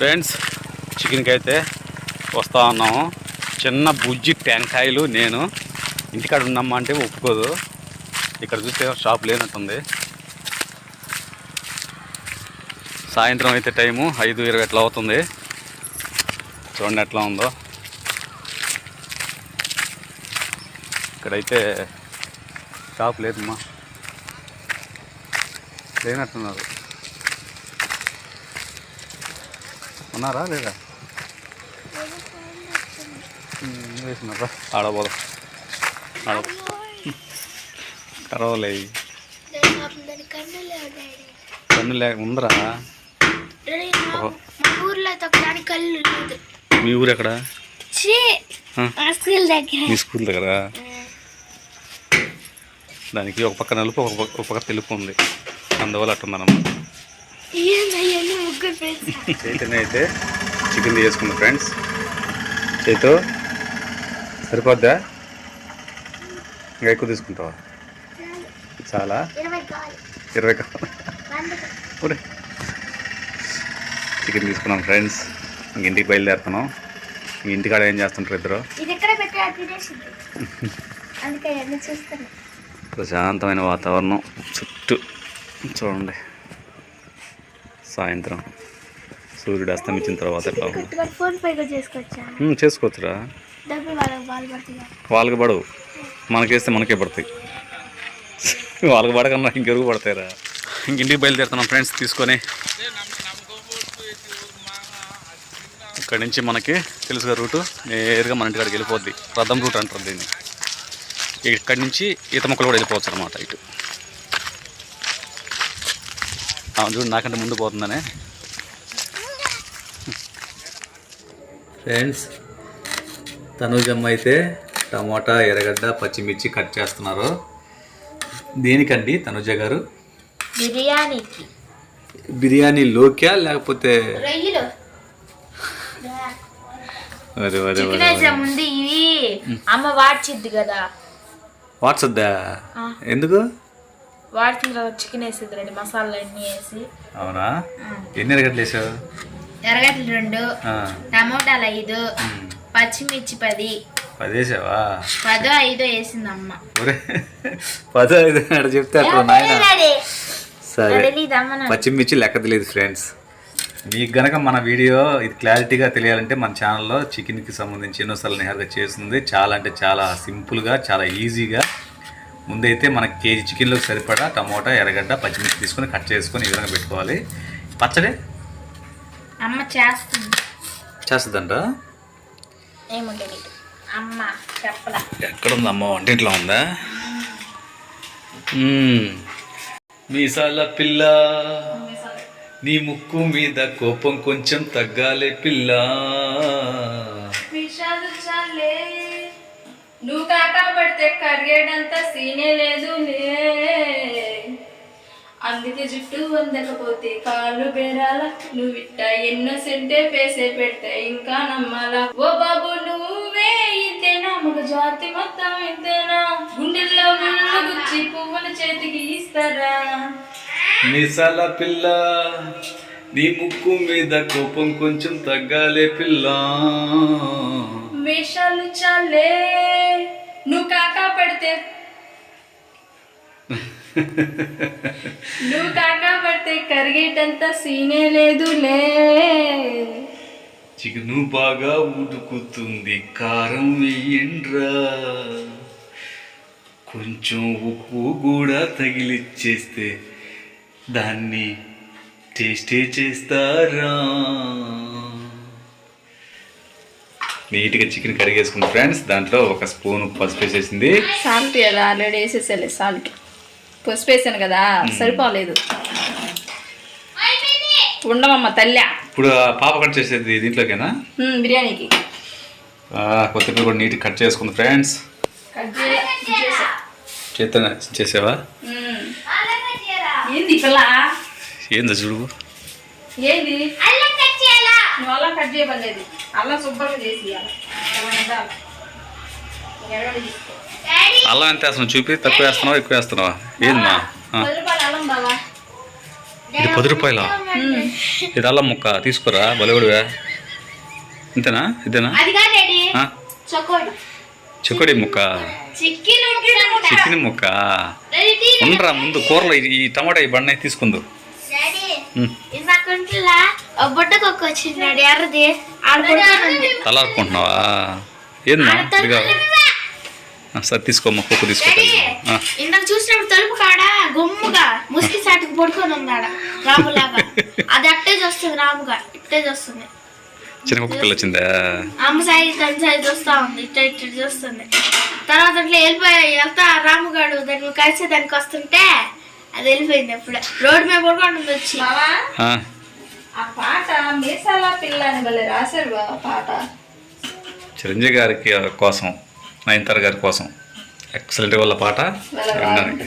Friends చికెన్కి అయితే వస్తా ఉన్నాము. చిన్న బుజ్జి టెంకాయలు నేను. ఇంటికాడ ఉన్నామా అంటే ఒప్పుకోదు. ఇక్కడ చూస్తే షాప్ లేనట్టుంది. సాయంత్రం అయితే టైము ఐదు ఇరవై ఎట్లా అవుతుంది. చూడండి ఎట్లా ఉందో. ఇక్కడైతే షాప్ లేదమ్మా. లేనట్టున్నారు. ఉన్నారా లేదా? వేసినారా? ఆడబోదు ఆడ కరవలే దాని కన్ను లేవు డాడీ కన్ను లే ఉందరా? మా- ఊరు ఎక్కడ? మా స్కూల్ దగ్గర. దానికి ఒక పక్క నలుపు ఒక పక్క ఒక పక్క తెలుపు ఉంది. అందువల్ల అట్టుందన్నమాట ఏందయ్యా నీ ముగ్గురు ఫ్రెండ్స్ చైతన్య అయితే చికెన్ తీసుకున్నా ఫ్రెండ్స్ చైతు సరిపోద్దా? ఇంకా ఎక్కువ తీసుకుంటావా? చాలా? ఇరవై కావాలి చికెన్ తీసుకున్నాం ఫ్రెండ్స్ ఇంక ఇంటికి బయలుదేరుతున్నాం. ఇంక ఇంటికాడ ఏం చేస్తుంటారు ఇద్దరు? ప్రశాంతమైన వాతావరణం. చుట్టూ చూడండి. సాయంత్రం. సూర్యుడు అస్తమించిన తర్వాత చేసుకోవచ్చురా. వాళ్ళకి పడవు. మనకేస్తే మనకే పడతాయి. వాళ్ళకి పడకన్నా ఇంకెరుగు పడతాయిరా. ఇంక ఇంటికి బయలుదేరుతున్నాం ఫ్రెండ్స్ తీసుకొని. ఇక్కడ నుంచి మనకి తెలుసుగా రూటు. నేరుగా మన ఇంటికాడికి వెళ్ళిపోద్ది. రథం రూట్ అంటారు దీన్ని. ఇక్కడి నుంచి ఈత మొక్కలు కూడా వెళ్ళిపోవచ్చు అనమాట ఇటు. అవును చూడు నాకంటే ముందు పోతుందనే. ఫ్రెండ్స్ తనూజమ్మ అయితే టమోటా ఎర్రగడ్డ పచ్చిమిర్చి కట్ చేస్తున్నారు. దేనికండి తనుజ గారు? బిర్యానీకి. బిర్యానీ లోక్యా లేకపోతే అమ్మ వాడ్చిద్ది కదా. వాట్సప్ ఆ. ఎందుకు? వాడుతున్న తర్వాత చికెన్ వేసేది రండి మసాలా అన్నీ వేసి. అవునా? ఎన్ని ఎర్రగడ్డలు వేసావు? ఎర్రగడ్డలు రెండు టమోటాలు ఐదు పచ్చిమిర్చి పది. పది వేసావా? పదో ఐదో వేసింది అమ్మ పదో ఐదు అక్కడ చెప్తే అట్లా నాయన. సరే. పచ్చిమిర్చి లెక్క తెలియదు ఫ్రెండ్స్. మీకు గనక మన వీడియో ఇది క్లారిటీగా తెలియాలంటే మన ఛానల్లో చికెన్కి సంబంధించి ఎన్నోసార్లు నిహార్గా చేస్తుంది. చాలా అంటే చాలా సింపుల్గా చాలా ఈజీగా ముందైతే మనకి కేజీ చికెన్లోకి సరిపడా టమోటా ఎర్రగడ్డ పచ్చిమిర్చి తీసుకొని కట్ చేసుకొని ఈ విధంగా పెట్టుకోవాలి. పచ్చడి? అమ్మ చేస్తుంది. చేస్తుందంట? ఏముండే నీకు అమ్మ? వంటింట్లో ఉందా? మీసాల పిల్ల నీ ముక్కు మీద కోపం కొంచెం తగ్గాలే పిల్ల. నువ్వు కాక పడితే కరిగేడంత సీనే లేదు లే అందుకే జుట్టు వందకపోతే కాళ్ళు బేరాల. నువ్వు ఇట్ట ఎన్నో సెంటే పేసే పెడితే ఇంకా నమ్మాలా. ఓ బాబు నువ్వే ఇంతేనా? మగ జాతి మొత్తం ఇంతేనా? గుండెల్లో ముళ్ళు గుచ్చి పువ్వుల చేతికి ఇస్తారా? మీసాల పిల్ల నీ ముక్కు మీద కోపం కొంచెం తగ్గాలే పిల్ల. వేషాలు చాలే. నువ్వు కాకా పడితే. నువ్వు కాకా పడితే కరిగేటంత సీనే లేదులే. చికెను బాగా ఉడుకుతుంది కారం వెయ్యండ్రా కొంచెం ఉప్పు కూడా తగిలిచ్చేస్తే దాన్ని టేస్టే చేస్తారా? నీట్గా చికెన్ కడిగేసుకున్న ఫ్రెండ్స్ దాంట్లో ఒక స్పూన్ పసుపు వేసేసింది. సాల్ట్ కదా ఆల్రెడీ వేసేసాలే సాల్ట్. పసుపు వేసాను కదా సరిపోలేదు. ఉండమమ్మ తల్లి. ఇప్పుడు పాప కట్ చేసేది దీంట్లోకేనా? బిర్యానీకి. ఆ, కొత్తిమీర కూడా నీట్గా కట్ చేసుకుంది ఫ్రెండ్స్. కట్ చే- చేసా. చేత చేసావా. ఏంది పిల్ల ఏందో చూడు. ఏంది? నువ్వు అల్లం కట్ చేయబడలేదు. అల్లం శుభ్రంగా చేసి. అల్లం ఎంత వేస్తున్నావు చూపి తక్కువ వేస్తున్నావా ఎక్కువ వేస్తున్నావా? ఏందమ్మా? ఇది పది రూపాయల ఇది అల్లం ముక్క తీసుకురా బలగుడివే ఇంతేనా? ఇదేనా? చిక్కుడి ముక్క. చికెన్ ముక్క. ఉండరా ముందు కూరలో ఈ- టమాటా ఈ బండ తీసుకుందు. ఇందాకుంటులా బుట్టకొక్క వచ్చింది డాడీ ఎర్రది ఆడుకుంటుంది తలారుకుంటున్నావా ఏందా ఇదిగా. సరే తీసుకోమ్మా కుక్క తీసుకో ఆ, ఇందాక చూసినప్పుడు తలుపు కాడ? గుమ్ముగా. ముసుగు సాటుకు పడుకొని ఉందాడ రాములాగా. అది అట్టే చూస్తుంది రాముగా. ఇట్టే చూస్తుంది. చిన్న కుక్క పిల్ల వచ్చిందా? అమ్మ సైడ్ తన సైడ్ చూస్తా ఉంది. ఇట్ట ఇట్ట చూస్తుంది. తర్వాత అట్లా వెళ్ళిపోయి వెళ్తా రాముగాడు దాన్ని కలిసి దానికి వస్తుంటే అది వెళ్ళిపోయింది అప్పుడే రోడ్డు మీద పడుకుంటుంది వచ్చి. ఆ, పాట మీసాల పిల్ల అని భలే రాశారు పాట. చిరంజీవి గారికి కోసం నయనతార గారి కోసం ఎక్సలెంట్ వాళ్ళ పాట వాళ్ళ వినడానికి.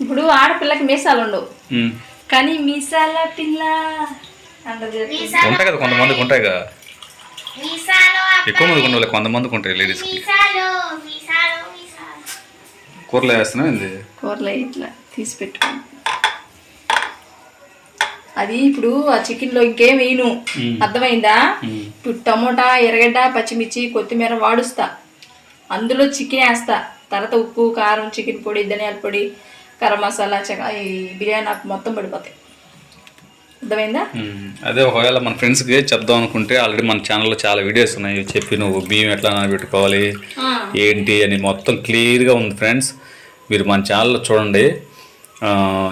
ఇప్పుడు ఆడపిల్లకి మీసాలు ఉండవు. కానీ మీసాల పిల్ల ఉంటాయి కదా కొంతమందికి ఉంటాయి కదా. ఎక్కువ మందికి ఉండవు కొంతమందికి ఉంటాయి లేడీస్కి మీసాలు మీసాలు మీసాలు. కూరలో వేస్తున్నావు ఏంది? కూరలో ఇట్లా తీసి పెట్టుకోండి అది ఇప్పుడు ఆ చికెన్లో ఇంకేం వేయను. అర్థమైందా. ఇప్పుడు టమోటా ఎర్రగడ్డ పచ్చిమిర్చి కొత్తిమీర వాడుస్తా. అందులో చికెన్ వేస్తా. తర్వాత ఉప్పు కారం చికెన్ పొడి ధనియాల పొడి గరం మసాలా చక ఈ బిర్యానీ ఆకు మొత్తం పడిపోతాయి. అర్థమైందా? అదే ఒకవేళ మన ఫ్రెండ్స్కి చెప్దాం అనుకుంటే ఆల్రెడీ మన ఛానల్లో చాలా వీడియోస్ ఉన్నాయి. చెప్పి నువ్వు బియ్యం ఎట్లా నానబెట్టుకోవాలి ఏంటి అని మొత్తం క్లియర్గా ఉంది ఫ్రెండ్స్ మీరు మన ఛానల్లో చూడండి.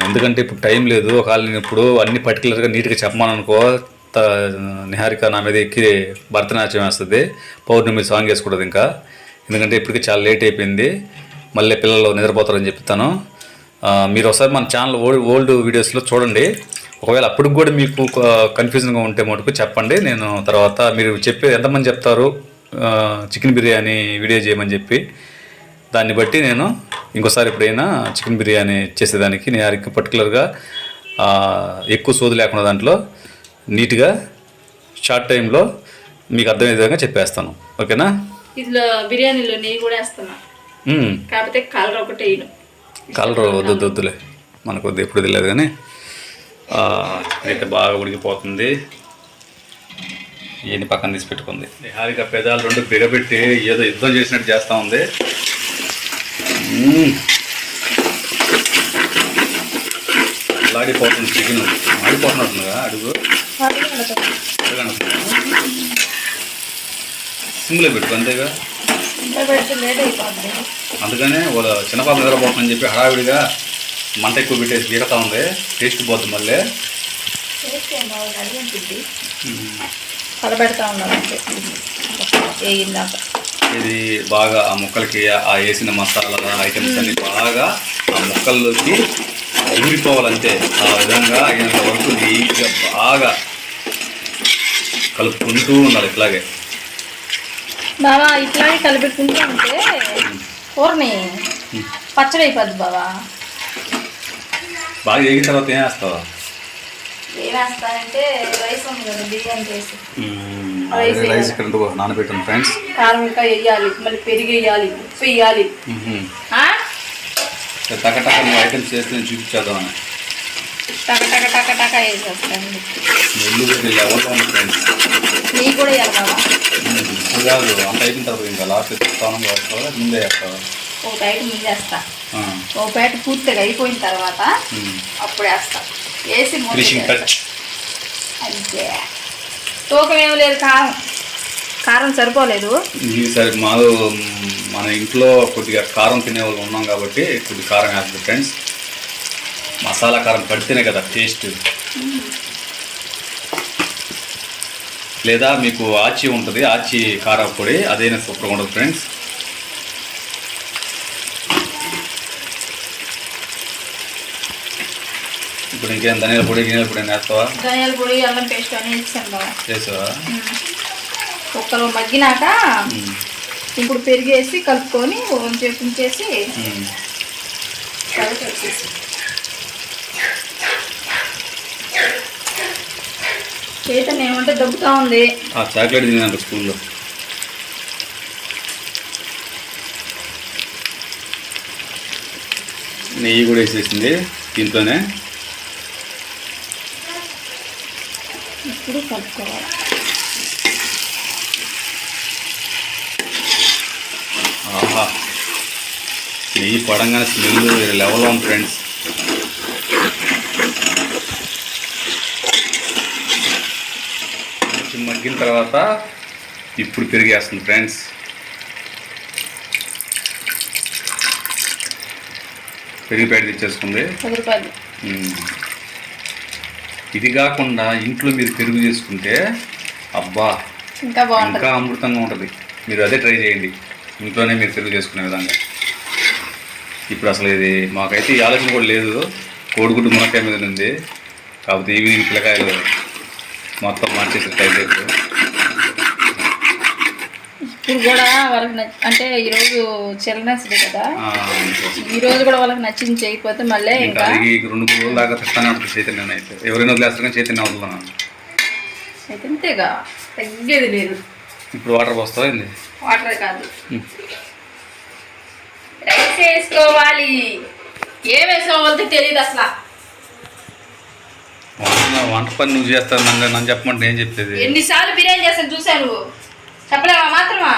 ఎందుకంటే ఇప్పుడు టైం లేదు. ఒకవేళ నేను ఇప్పుడు అన్ని పర్టికులర్గా నీట్గా చెప్పమని అనుకో నిహారిక నా మీద ఎక్కి భరతనాట్యం వేస్తుంది. పౌర్ణమి సాంగ్ వేసుకోవడం ఇంకా. ఎందుకంటే ఇప్పటికి చాలా లేట్ అయిపోయింది. మళ్ళీ పిల్లలు నిద్రపోతారని చెప్తాను మీరు ఒకసారి మన ఛానల్ ఓల్డ్ ఓల్డ్ వీడియోస్లో చూడండి. ఒకవేళ అప్పటికి కూడా మీకు కన్ఫ్యూజన్గా ఉంటే మటుకు చెప్పండి. నేను తర్వాత మీరు చెప్పే ఎంతమంది చెప్తారు చికెన్ బిర్యానీ వీడియో చేయమని చెప్పి దాన్ని బట్టి నేను ఇంకోసారి ఎప్పుడైనా చికెన్ బిర్యానీ చేసేదానికి నేను పర్టికులర్గా ఎక్కువ సోది లేకుండా దాంట్లో నీట్గా షార్ట్ టైంలో మీకు అర్థమయ్యే విధంగా చెప్పేస్తాను. ఓకేనా? ఇందులో బిర్యానీలో నెయ్యి కూడా వేస్తున్నా. కాకపోతే కలర్ ఒకటి కలర్ వద్దు వద్దు వద్దులే. మనకు వద్దు ఎప్పుడు తెలియదు కానీ. అయితే బాగా ఉడికిపోతుంది. ఈయన పక్కన తీసి పెట్టుకుంది. హారిక పెదాలు రెండు బిగబెట్టి ఏదో యుద్ధం చేసినట్టు చేస్తూ ఉంది. లాడిపోతుంది చికెన్. మాడిపోతున్నట్టుగా అడుగు. సింగిల్ పెట్టు అంతేగా? అందుకనే వాళ్ళ చిన్నపాప నిద్రపోతుందని చెప్పి హడావిడిగా మంట ఎక్కువ పెట్టేసి బీగతా ఉంది. టేస్ట్ పోతుంది మళ్ళీ. కలబెడతా వేయిందాక ఇది బాగా ఆ ముక్కలకి ఆ వేసిన మసాలా ఐటమ్స్ అన్ని బాగా ఆ ముక్కల్లోకి ఊరిపోవాలంతే. ఆ విధంగా అయినంత వరకు నీట్గా బాగా కలుపుకుంటూ ఉండాలి ఇట్లాగే. బావా ఇట్లాగే కలిపెట్టుకుంటూ ఉంటే కూరని పచ్చడి అయిపోద్ది బావా. బాగా వేగిన తర్వాత ఏం వేస్తావా? రైస్ ఉంది కదా బిర్యానీ చేసి రైస్ రైస్ ఇక్కడ నానబెట్టాను ఫ్రెండ్స్ కారం ఇంకా వేయాలి మళ్ళీ పెరుగు వేయాలి ఉప్పు వేయాలి ఆ? టక టక నువ్వు ఐటమ్స్ చేస్తే నేను చూపించేద్దామని టక టక టక టక వేసేస్తాను. నెల్లు లెవెల్లో ఉంది ఫ్రెండ్స్ నెయ్యి కూడా వేయాలి కాదు అంత అయిపోయిన తర్వాత ఇంకా లాస్ట్ స్థానం ముందే వేస్తావా? ఒక వేస్తా ఆ, ఒక పేట పూర్తిగా అయిపోయిన తర్వాత. అప్పుడు వేస్తా. వేసి అంతే. తూకం ఏమి లేదు కారం. కారం సరిపోలేదు. మాలో మన ఇంట్లో కొద్దిగా కారం తినే వాళ్ళు ఉన్నాం కాబట్టి కొద్దిగా కారం వేస్తుంది ఫ్రెండ్స్. మసాలా కారం పడితేనే కదా టేస్ట్. లేదా మీకు ఆచి ఉంటుంది ఆచి కారం పొడి అదైనా సూపర్గా ఉండదు ఫ్రెండ్స్. ఇప్పుడు ఇంకేం ధనియాల పొడి గిన్నెల పొడి వేస్తావా ధనియాల పొడి అల్లం పేస్ట్ అని వేసాను చేసావా కుక్కలు మగ్గినాక ఇప్పుడు పెరిగేసి కలుపుకొని కొంచెం వచ్చేసి చైతన్య ఏమంటే దొబ్బుతా ఉంది ఆ చాక్లెట్ తిన్నాను స్కూల్లో నెయ్యి కూడా వేసేసింది దీంట్లోనే ఇప్పుడు కలుపుకోవాలి. ఆహా. నెయ్యి పడంగానే స్మెల్ వేరే లెవెల్లో ఉంది ఫ్రెండ్స్. కొంచెం మగ్గిన తర్వాత ఇప్పుడు పెరిగేస్తుంది ఫ్రెండ్స్. పెరిగి రూపాయలు. మ్మ్. ఇది కాకుండా ఇంట్లో మీరు పెరుగు చేసుకుంటే అబ్బా ఇంకా అమృతంగా ఉంటుంది. మీరు అదే ట్రై చేయండి. ఇంట్లోనే మీరు పెరుగు చేసుకునే విధంగా. ఇప్పుడు అసలు ఇది మాకైతే ఈ ఆలోచన కూడా లేదు. కోడిగుడ్డు మునక్కాయ మీద ఉంది కాకపోతే ఈవినింగ్ పిల్లకాయలు మొత్తం మార్చేసి ట్రై చేయలేదు ఇప్పుడు కూడా వాళ్ళకి నచ్చ అంటే ఈరోజు చిల్డ్రన్స్ కదా. ఈ రోజు కూడా వాళ్ళకి నచ్చింది చేయకపోతే మళ్ళీ ఇంకా రెండు మూడు రోజుల దాకా తిస్తానే ఉంటుంది చైతన్యం అయితే. ఎవరైనా వదిలేస్తారు కానీ చైతన్యం వదులుతున్నాను అయితే అంతేగా తగ్గేది లేదు. ఇప్పుడు వాటర్ పోస్తావా ఏంది? వాటర్ కాదు. రైస్ వేసుకోవాలి. ఏం వేసుకోవాలో తెలియదు అసలు. వంట పని నువ్వు చేస్తావు నన్ను చెప్పమంటే నేను చెప్పేది. ఎన్నిసార్లు బిర్యానీ చేస్తాను చూశాను. చెప్పలేవా మాత్రమా?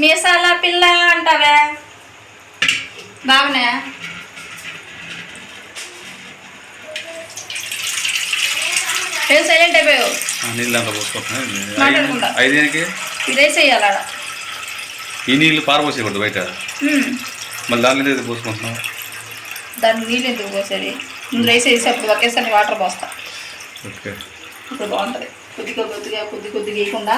మీసాల పిల్ల అంటావే. బాగున్నా ఏం సైలెంట్ అయిపోయావు? నీళ్ళు అంతా పోసుకుంటున్నా. ఐదేనికి ఈ రైస్ వేయాలి ఈ నీళ్ళు పారపోసేయకూడదు బయట. మళ్ళీ దాని మీద పోసుకుంటున్నావు? దానికి నీళ్ళు ఎందుకు పోసేది? ముందు రైస్ వేసి అప్పుడు ఒకేసారి వాటర్ పోస్తా. ఓకే. ఇప్పుడు బాగుంటుంది. కొద్దిగా కొద్దిగా కొద్ది కొద్దిగా వేయకుండా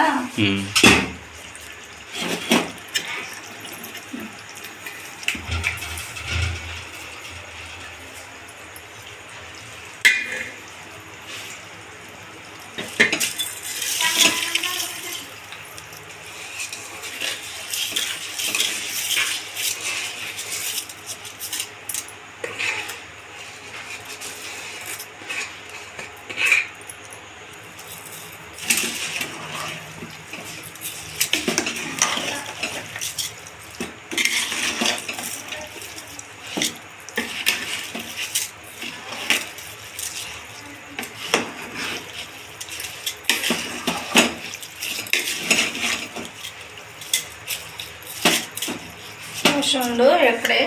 ఎక్కడే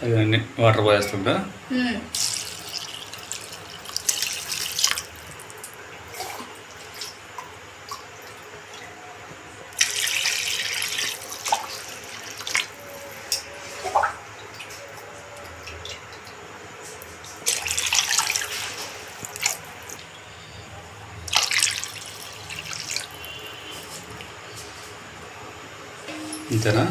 తగినన్ని వాటర్ పోయేస్తుందా. అంతేనా.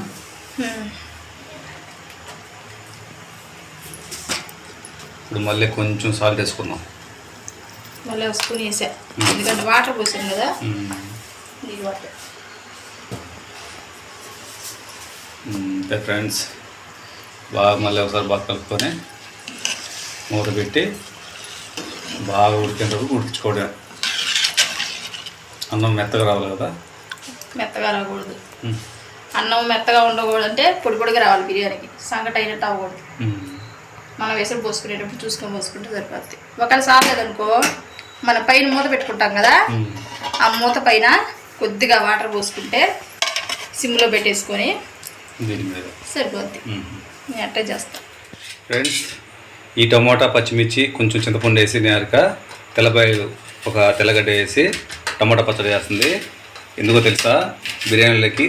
ఇప్పుడు మళ్ళీ కొంచెం సాల్ట్ వేసుకుందాం. మళ్ళీ ఒక స్పూన్ వేసా. ఎందుకంటే వాటర్ పోసాను కదా. అంతే ఫ్రెండ్స్ బాగా మళ్ళీ ఒకసారి బాగా కలుపుకొని మూత పెట్టి బాగా ఉడికేంత వరకు ఉడికించుకోవడం. అన్నం మెత్తగా రావాలి కదా. మెత్తగా రాకూడదు. అన్నం మెత్తగా ఉండకూడదు అంటే పొడి పొడిగా రావాలి బిర్యానీకి. సంగటి అయినట్టు అవ్వకూడదు. మనం వేసుడు పోసుకునేటప్పుడు చూసుకొని పోసుకుంటే సరిపోద్ది. ఒకవేళ సార్లేదనుకో మన పైన మూత పెట్టుకుంటాం కదా. ఆ మూత పైన కొద్దిగా వాటర్ పోసుకుంటే సిమ్లో పెట్టేసుకొని సరిపోద్ది. నేను అట్టే చేస్తాను ఫ్రెండ్స్ ఈ టమోటా పచ్చిమిర్చి కొంచెం చింతపండు వేసి నేరక తెల్లబాయలు ఒక తెల్లగడ్డ వేసి టమోటా పచ్చడి చేస్తుంది. ఎందుకో తెలుసా? బిర్యానీలకి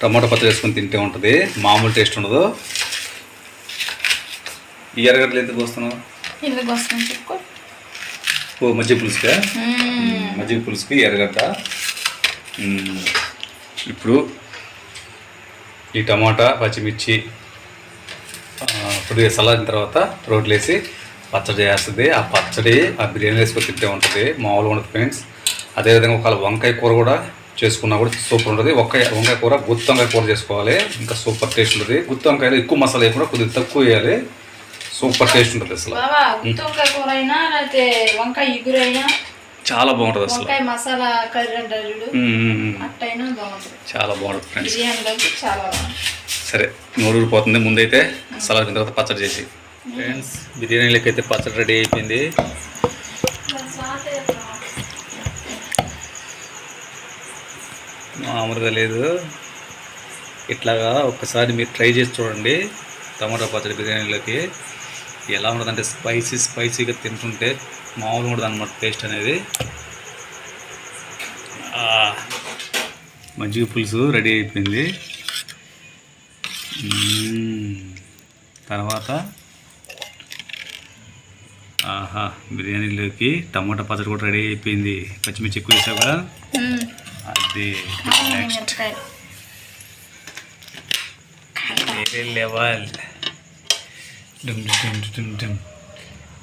టమోటా పచ్చడి వేసుకొని తింటే ఉంటుంది. మామూలు టేస్ట్ ఉండదు. ఈ ఎర్రగడ్డలు ఎందుకు వస్తున్నావు ఎందుకు వస్తుంది చెప్పుకో ఓ మజ్జిగ పులుసుగా మజ్జిగ పులుసుకి ఎర్రగడ్డ. ఇప్పుడు ఈ టమాటా పచ్చిమిర్చి కొద్దిగా చల్లారిన తర్వాత రోట్లు వేసి పచ్చడి చేస్తుంది. ఆ పచ్చడి ఆ బిర్యానీ వేసుకొని తింటే ఉంటుంది. మామూలుగా ఉంటుంది ఫ్రెండ్స్. అదేవిధంగా ఒకవేళ వంకాయ కూర కూడా చేసుకున్నా కూడా సూపర్ ఉంటుంది. వంకాయ వంకాయ కూర గుత్తి వంకాయ కూర చేసుకోవాలి. ఇంకా సూపర్ టేస్ట్ ఉంటుంది. గుత్తి వంకాయలో ఎక్కువ మసాలా వేయకుండా కొద్దిగా తక్కువ వేయాలి. సూపర్ టేస్ట్ ఉంటుంది అసలు. చాలా బాగుంటుంది అసలు. చాలా బాగుంటుంది ఫ్రెండ్స్. బిర్యానీలోకి చాలా బాగుంటుంది. సరే నూరు పోతుంది ముందైతే సలాడ్ తర్వాత పచ్చడి చేసి. ఫ్రెండ్స్ బిర్యానీలోకి అయితే పచ్చడి రెడీ అయిపోయింది. మామూలుగా లేదు. ఇట్లాగా ఒక్కసారి మీరు ట్రై చేసి చూడండి టమాటా పచ్చడి బిర్యానీలోకి ఎలా ఉంటుందంటే స్పైసీ స్పైసీగా తింటుంటే మామూలుగా ఉండదు అనమాట టేస్ట్ అనేది. మజ్జిగ పులుసు రెడీ అయిపోయింది. తర్వాత ఆహా బిర్యానీలోకి టమాటా పచ్చడి కూడా రెడీ అయిపోయింది. పచ్చిమిర్చి ఎక్కువ వేసావు కదా? అది నెక్స్ట్ వేరే లెవెల్ డుమ్ డుమ్ డుమ్ డుమ్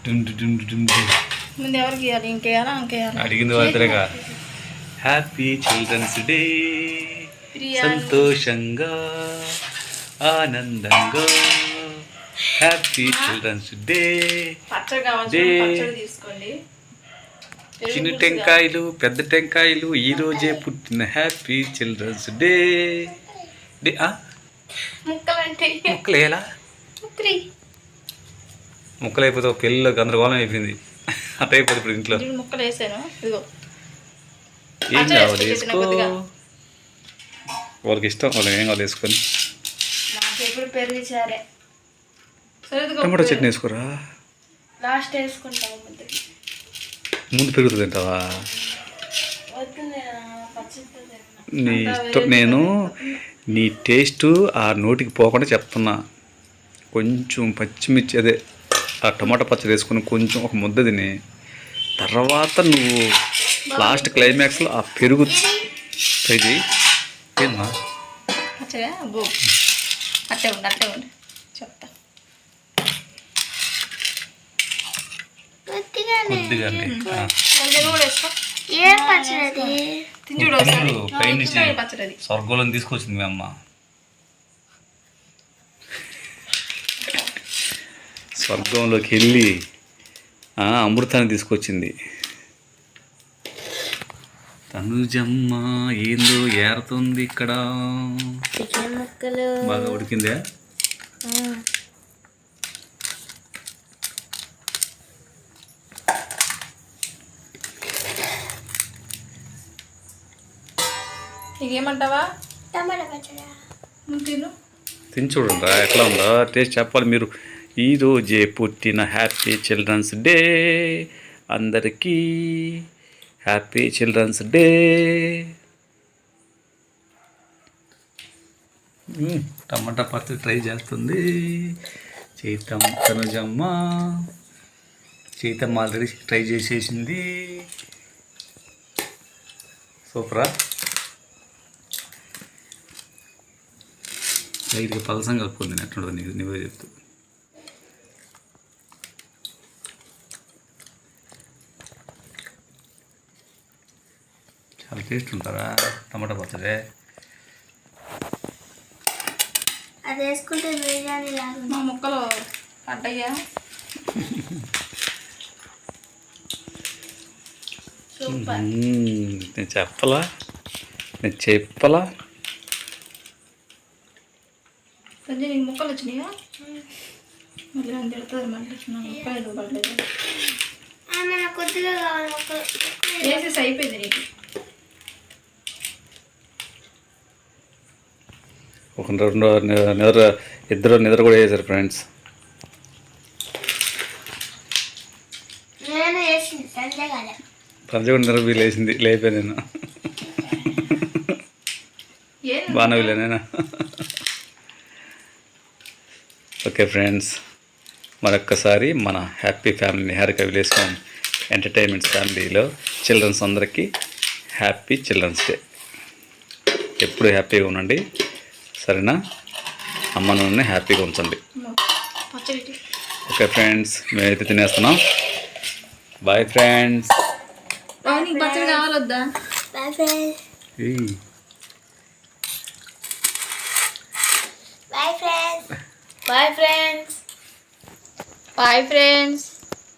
డుమ్ డుమ్ డుమ్ డుమ్ ముందు ఎవరికి ఇవ్వాలి ఇంకేయాలా? ఇంకేయాలా? అడిగింది వాళ్ళగా హ్యాపీ చిల్డ్రన్స్ డే సంతోషంగా ఆనందంగా. Happy children's day day. తీసుకోండి. చిన్న టెంకాయలు పెద్ద టెంకాయలు ఈ రోజే పుట్టిన హ్యాపీ చిల్డ్రన్స్ డే. డే? ముక్కలు ఎలా? ముక్కలు. అయిపోతే ఒక పెళ్ళిలో గందరగోళం అయిపోయింది. అట్ అయిపోతుంది ఇప్పుడు ఇంట్లో. జీడి ముక్కలు వేసాను ఇదిగో. ఏం కావాలి వేసుకో. వాళ్ళకి ఇష్టం వాళ్ళకి ఏం కావాలి వేసుకొని. టమాటో చట్నీ వేసుకోరా? లాస్ట్ ముందు పెరుగుతుంది తింటావా నీ ఇష్టం నేను నీ టేస్ట్ ఆ నోటికి పోకుండా చెప్తున్నా. కొంచెం పచ్చిమిర్చి అదే ఆ టమాటా పచ్చడి వేసుకుని కొంచెం ఒక ముద్ద తిని తర్వాత నువ్వు లాస్ట్ క్లైమాక్స్లో ఆ పెరుగు ట్రై చేయి ఏమా అట్టే అట్టే చెప్తా కొద్దిగా అండి ఆ. కొంచెం కూడా వేసుకో ఏం పచ్చడి తిని చూడు ఒకసారి పైన అది స్వర్గంలో తీసుకొచ్చింది మీ అమ్మ. స్వర్గంలోకి వెళ్ళి ఆ, అమృతాన్ని తీసుకొచ్చింది. తనుజమ్మ ఏందో ఏరుతుంది ఇక్కడ. బాగా ఉడికిందే? నీకేమంటావా? టమాటా పచ్చడి. నువ్వు తిను. తిని చూడండి ఎట్లా ఉందో? టేస్ట్ చెప్పాలి మీరు. ఈ రోజే పుట్టిన హ్యాపీ చిల్డ్రన్స్ డే అందరికీ. Happy children's day. టమాటా పచ్చడి ట్రై చేస్తుంది. చైతం తనుజమ్మ. చైతమ్మ ఆల్రెడీ ట్రై చేసేసింది. సూపరా? లైట్గా పలసం కలుపుకుంది ఎట్లుంటుంది నీకు నువ్వే చెప్తూ. చాలా టేస్ట్ ఉంటారా? టమాటా పచ్చడి? అది వేసుకుంటే బిర్యానీ లాగా మా ముక్కలు నేను చెప్పలా? నేను చెప్పలా? కొంచెం నీకు ముక్కలు వచ్చినాయా? మళ్ళీ అని తిడుతుంది మళ్ళీ నా ముక్కలు పడలేదు కొద్దిగా కావాలి ముక్కలు వేసేసి అయిపోయింది నీకు. ఒక రెండు నిద్ర ఇద్దరు నిద్ర కూడా వేశారు ఫ్రెండ్స్. నేను పంచ కూడా నిద్ర వీలేసింది లేపా నేను. ఏం బాగానే వీలేనా ఓకే ఫ్రెండ్స్ మరొక్కసారి మన happy family Harika village home entertainments ఫ్యామిలీలో చిల్డ్రన్స్ అందరికీ హ్యాపీ చిల్డ్రన్స్ డే. ఎప్పుడు హ్యాపీగా ఉండండి. సరేనా? అమ్మ నాన్నని హ్యాపీగా ఉంచండి. ఓకే ఫ్రెండ్స్ మేమైతే తినేస్తున్నాం. Friends. కావాలొద్దా? Bye friends. Bye friends. Bye friends bye friends